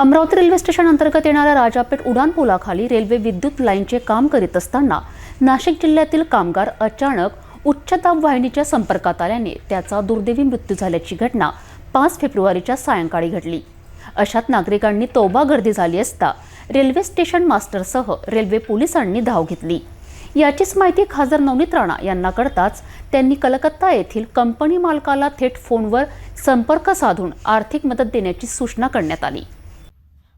Amravati railway station अंतर्गत येणाऱ्या राजापेठ उडान पुलाखाली railway विद्युत लाईनचे काम करीत असताना नाशिक जिल्ह्यातील कामगार अचानक उच्चताप वाहिनीच्या संपर्कात आल्याने त्याचा दुर्दैवी मृत्यू झाल्याची घटना पाच फेब्रुवारीच्या सायंकाळी घडली. अशात नागरिकांनी तोबा गर्दी झाली असता रेल्वे स्टेशन मास्टरसह रेल्वे पोलिसांनी धाव घेतली. याचीच माहिती खासदार नवनीत राणा यांना कळताच त्यांनी कलकत्ता येथील कंपनी मालकाला थेट फोनवर संपर्क साधून आर्थिक मदत देण्याची सूचना करण्यात आली.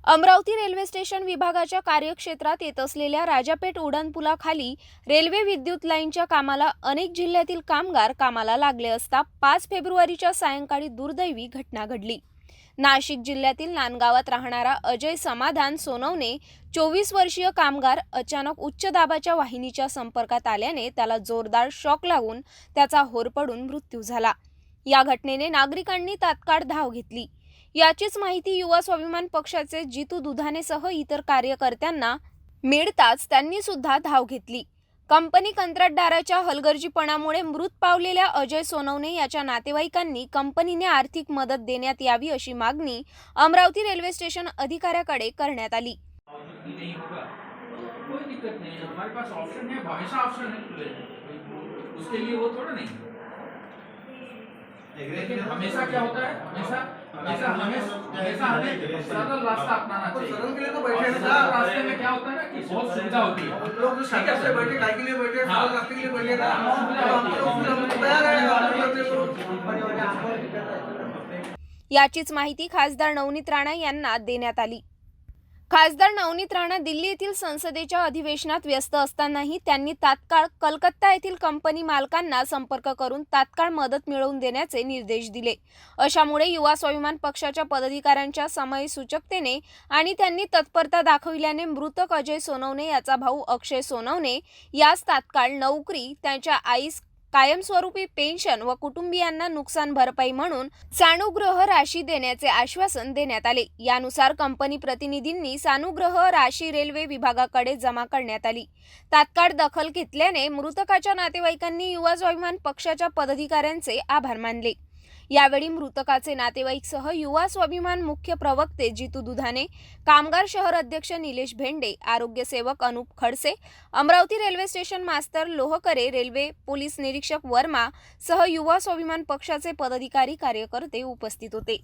अमरावती रेल्वे स्टेशन विभागाच्या कार्यक्षेत्रात येत असलेल्या राजापेठ उड्डाणपुलाखाली रेल्वे विद्युत लाईनच्या कामाला अनेक जिल्ह्यातील कामगार कामाला लागले असता पाच फेब्रुवारीच्या सायंकाळी दुर्दैवी घटना घडली. नाशिक जिल्ह्यातील नांदगावात राहणारा अजय समाधान सोनवणे चोवीस वर्षीय कामगार अचानक उच्च दाबाच्या वाहिनीच्या संपर्कात आल्याने त्याला जोरदार शॉक लागून त्याचा होरपडून मृत्यू झाला. या घटनेने नागरिकांनी तात्काळ धाव घेतली. याचीच माहिती युवा स्वाभिमान पक्षाचे जितू दुधानेसह इतर कार्यकर्त्यांना मिळताच त्यांनी सुद्धा धाव घेतली. कंपनी कंत्राटदाराच्या हलगर्जीपणामुळे मृत पावलेल्या अजय सोनवणे याच्या नातेवाईकांनी कंपनीने आर्थिक मदत देण्यात यावी अशी मागणी अमरावती रेल्वे स्टेशन अधिकाऱ्याकडे करण्यात आली. हमेशा क्या होता है? हमेशा हमेशा हमें हमेशा हमें सरल रास्ता अपनाना चाहिए। सरल के लिए तो बैठे और हैं सरल ना। रास्ते में क्या होता है ना कि बहुत सुविधा होती है। हम लोग जो शाखा से बैठे काय के लिए बैठे हाँ। सरल रास्ते के लिए बैठे ना। हाँ, तो हम लोग फिर हम लोग तैयार है। हम लोग करते करो। याचीच माहिती खासदार नवनीत राणा यांना देण्यात आली. खासदार नवनीत राणा दिल्ली येथील संसदेच्या अधिवेशनात व्यस्त असतानाही त्यांनी तात्काळ कलकत्ता येथील कंपनी मालकांना संपर्क करून तात्काळ मदत मिळवून देण्याचे निर्देश दिले. अशामुळे युवा स्वाभिमान पक्षाच्या पदाधिकाऱ्यांच्या समयसूचकतेने आणि त्यांनी तत्परता दाखविल्याने मृतक अजय सोनवणे याचा भाऊ अक्षय सोनवणे यास तात्काळ नोकरी त्यांच्या आईस कायमस्वरूपी पेन्शन व कुटुंबियांना नुकसान भरपाई म्हणून सानुग्रह राशी देण्याचे आश्वासन देण्यात आले. यानुसार कंपनी प्रतिनिधींनी सानुग्रह राशी रेल्वे विभागाकडे जमा करण्यात आली. तात्काळ दखल घेतल्याने मृतकाच्या नातेवाईकांनी युवा स्वाभिमान पक्षाच्या पदाधिकाऱ्यांचे आभार मानले. यावेळी मृतकाचे नातेवाईकसह युवा स्वाभिमान मुख्य प्रवक्ते जितू दुधाने कामगार शहर अध्यक्ष निलेश भेंडे आरोग्य सेवक Anup Khadse Amravati railway station master Lohkare railway police निरीक्षक वर्मा सह युवा स्वाभिमान पक्षाचे पदाधिकारी कार्यकर्ते उपस्थित होते.